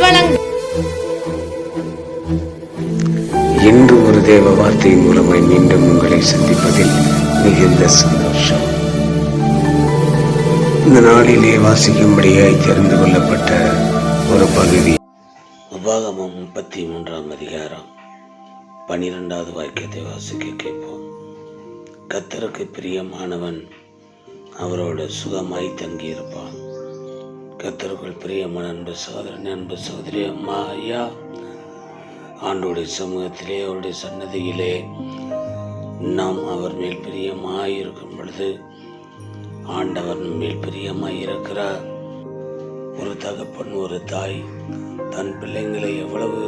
வழங்கும் இன்று ஒரு தேவ வார்த்தை மூலமாய் மீண்டும் உங்களை சந்திப்பதில் மிகுந்த சந்தோஷம். இந்த நாளிலே வாசிக்கும்படியாய் தெரிந்து கொள்ளப்பட்ட ஒரு பகுதி. உபாகமம் முப்பத்தி மூன்றாம் அதிகாரம். பனிரெண்டாவது வாக்கியத்தை வாசிக்க கேட்போம். கத்தருக்கு பிரியமானவன் அவரோடு சுகமாய் தங்கியிருப்பான். கத்தருக்குள் பிரியமான அன்பு சகோதரன் அன்பு சகோதரி அம்மா ஐயா ஆண்டோடைய சமூகத்திலே அவருடைய சன்னதியிலே நாம் அவர் மேல் பிரியமாக இருக்கும் பொழுது ஆண்டவர் மேல் பிரியமாக இருக்கிறார் ஒரு தகப்பன் ஒரு தாய் தன் பிள்ளைங்களை எவ்வளவு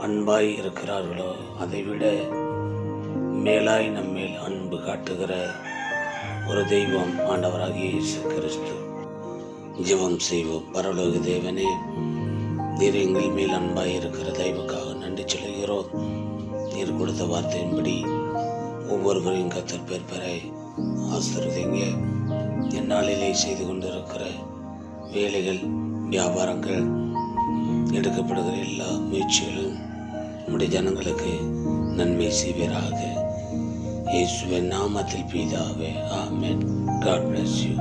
அன்பாய் இருக்கிறார்களோ அதைவிட மேலாய் நம்மேல் அன்பு காட்டுகிற ஒரு தெய்வம் ஆண்டவராகிய இயேசு கிறிஸ்து. ஜெபம் செய்வோம். பரலோக தேவனே நீர் எங்கள் மேல் அன்பாய் இருக்கிற தயவுக்காக நன்றி சொல்கிறோம் நீர் கொடுத்த வார்த்தையின்படி ஒவ்வொருவரையும் கத்தர் பேர் பெற ஆசிர்வதிங்க. எந்நாளிலே செய்து கொண்டிருக்கிற வேலைகள் வியாபாரங்கள் எடுக்கப்படுகிற எல்லா முயற்சிகளும் நம்முடைய ஜனங்களுக்கு நன்மை செய்வீராக. இயேசுவின் நாமத்தில் பீதாவே ஆமேன். God bless you